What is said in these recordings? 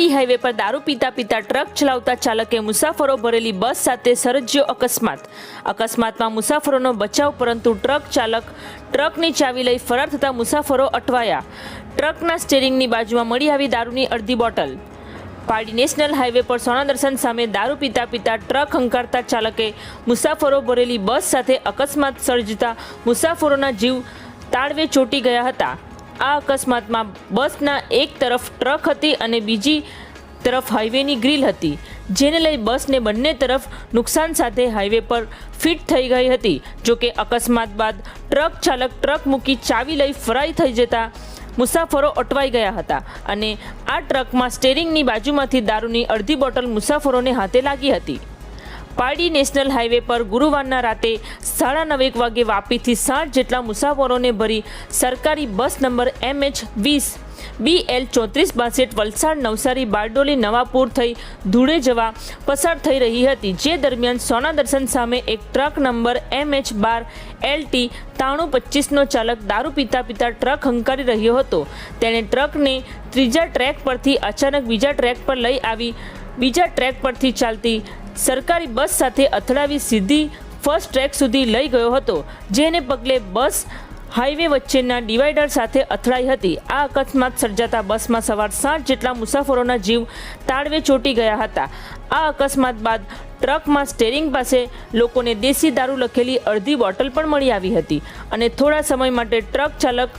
Pardi highway પર દારૂ પીતા પીતા ટ્રક ચલાવતા ચાલકે મુસાફરો ભરેલી બસ સાથે સર્જ્યો અકસ્માત. અકસ્માતમાં મુસાફરોનો બચાવ પરંતુ ટ્રક ચાલક ટ્રકની ચાવી લઈ ફરાર થતા મુસાફરો અટવાયા. ટ્રકના સ્ટેરિંગની બાજુમાં મળી આવી દારૂની અડધી બોટલ. પારડી નેશનલ હાઈવે પર સોના દર્શન સામે દારૂ પીતા પીતા ટ્રક હંકારતા ચાલકે મુસાફરો ભરેલી બસ સાથે અકસ્માત સર્જતા મુસાફરોના જીવ તાળવે ચોંટી ગયા હતા. આ અકસ્માતમાં બસના એક તરફ ટ્રક હતી અને બીજી તરફ હાઈવેની ગ્રીલ હતી, જેને લઈ બસને બંને તરફ નુકસાન સાથે હાઈવે પર ફિટ થઈ ગઈ હતી. જોકે અકસ્માત બાદ ટ્રક ચાલક ટ્રક મૂકી ચાવી લઈ ફરાઈ થઈ જતા મુસાફરો અટવાઈ ગયા હતા અને આ ટ્રકમાં સ્ટેરિંગની બાજુમાંથી દારૂની અડધી બોટલ મુસાફરોને હાથે લાગી હતી. પારડી નેશનલ હાઈવે પર ગુરુવારના રાતે સાડા નવેક વાગે વાપીથી સાઠ જેટલા મુસાફરોને ભરી સરકારી બસ નંબર એમએચ વીસ બી એલ ચોત્રીસ, બાસઠ, વલસાડ, નવસારી, બારડોલી, નવાપુર થઈ ધૂળે જવા પસાર થઈ રહી હતી. જે દરમિયાન સોના દર્શન સામે એક ટ્રક નંબર એમ એચ બાર એલ ટી ત્રાણું પચીસનો ચાલક દારૂ પીતા પીતા ટ્રક હંકારી રહ્યો હતો. તેણે ટ્રકને ત્રીજા ટ્રેક પરથી અચાનક બીજા ટ્રેક પર લઈ આવી. બીજા ટ્રેક પરથી ચાલતી સરકારી બસ સાથે અથડાવી સીધી ફર્સ્ટ ટ્રેક સુધી લઈ ગયો હતો, જેને પગલે બસ હાઈવે વચ્ચેના ડિવાઈડર સાથે અથડાઈ હતી. આ અકસ્માત સર્જાતા બસમાં સવાર સાત જેટલા મુસાફરોના જીવ તાળવે ચોંટી ગયા હતા. આ અકસ્માત બાદ ટ્રકમાં સ્ટેરિંગ પાસે લોકોને દેશી દારૂ લખેલી અડધી બોટલ પણ મળી આવી હતી અને થોડા સમય માટે ટ્રક ચાલક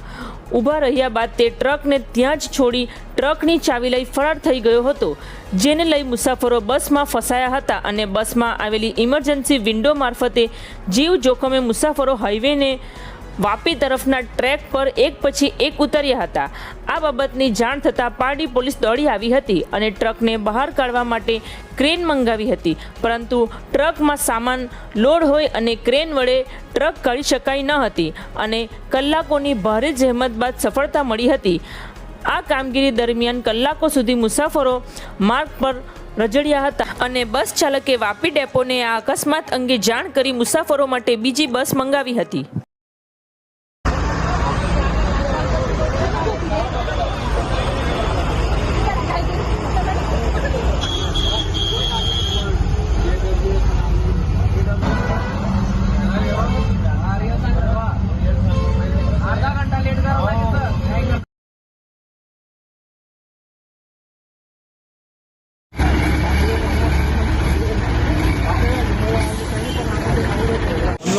ઊભા રહ્યા બાદ તે ટ્રકને ત્યાં જ છોડી ટ્રકની ચાવી લઈ ફરાર થઈ ગયો હતો. જેને લઈ મુસાફરો બસમાં ફસાયા હતા અને બસમાં આવેલી ઇમરજન્સી વિન્ડો મારફતે જીવ જોખમે મુસાફરો હાઈવેને વાપી તરફના ટ્રેક પર એક પછી એક ઉતર્યા હતા. આ બાબતની જાણ થતાં પારડી પોલીસ દોડી આવી હતી અને ટ્રકને બહાર કાઢવા માટે ક્રેન મંગાવી હતી. પરંતુ ટ્રકમાં સામાન લોડ હોય અને ક્રેન વડે ટ્રક કાઢી શકાય ન હતી અને કલાકોની ભારે જહેમત બાદ સફળતા મળી હતી. આ કામગીરી દરમિયાન કલાકો સુધી મુસાફરો માર્ગ પર રજડ્યા હતા અને બસ ચાલકે વાપી ડેપોને આ અકસ્માત અંગે જાણ કરી મુસાફરો માટે બીજી બસ મંગાવી હતી.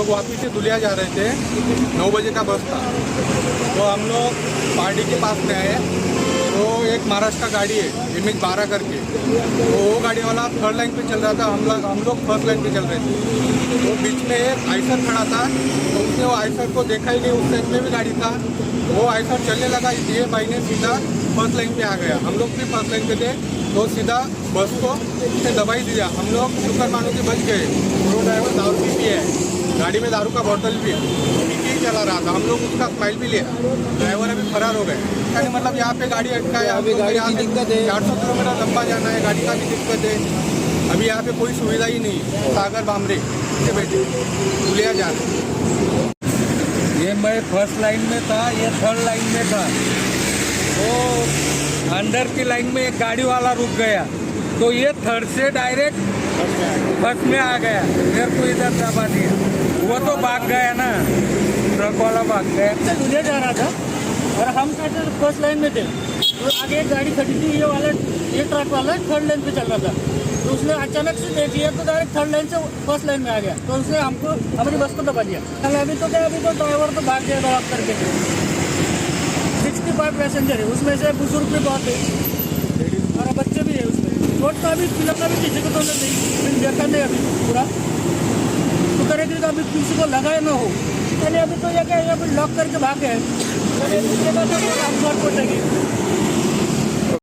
लोग वापस से दुलिया जा रहे थे, नौ बजे का बस था। तो हम लोग पार्टी के पास में आए। तो एक महाराष्ट्र का गाड़ी है एम एच बारह करके। तो वो गाड़ी वाला थर्ड लाइन पे चल रहा था, हम लोग हम लोग फ़र्स्ट लाइन पे चल रहे थे। तो बीच में एक आइसर खड़ा था। तो उसने वो आइसर को देखा ही नहीं, उस साइड में भी गाड़ी था। वो आइसर चलने लगा, ये भाई ने सीधा फ़र्स्ट लाइन पे आ गया। हम लोग भी फ़र्स्ट लाइन पे थे। तो सीधा बस को उसने दबाई दिया। हम लोग शुक्र मानो कि बच गए। वो ड्राइवर दारू भी है। गाड़ी में दारू का बोतल भी। है पी ही चला रहा था? हम लोग उसका स्माइल भी लिया। ड्राइवर अभी फरार हो गए। यानी मतलब यहाँ पे गाड़ी अटका है अभी गाड़ी की दिक्कत है। चार सौ किलोमीटर लंबा जाना है। गाड़ी का भी दिक्कत है। अभी यहाँ पे कोई सुविधा ही नहीं। सागर बामरे से बैठे। दुलिया जा रहे ये मैं फ़र्स्ट लाइन में था ये थर्ड लाइन में था। तो अंदर की लाइन में एक गाड़ी वाला रुक गया तो ये थर्ड से डायरेक्ट बस में आ गया मेरे को इधर दबा दिया वो तो भाग गया ना ट्रक वाला भाग गया से दूल्हे जा रहा था और हम कहते फर्स्ट लाइन में थे तो आगे एक गाड़ी खड़ी थी ये वाला ये ट्रक वाला थर्ड लाइन पे चल रहा था तो उसने अचानक से देख लिया तो डायरेक्ट थर्ड लाइन से फर्स्ट लाइन में आ गया तो उसने हमको हमारी बस को दबा दिया कल अभी तो क्या अभी तो ड्राइवर तो भाग गया दबा करके सिक्सटी फाइव पैसेंजर है, उसमें से बुज़ुर्ग भी बहुत है। और बच्चे भी है उसमें। रोड तो अभी फ़िलहाल भी किसी को तो नहीं देखा नहीं अभी पूरा। तो करेगी तो अभी किसी को लगा ना हो। पहले अभी तो यह क्या अभी लॉक करके भाग गए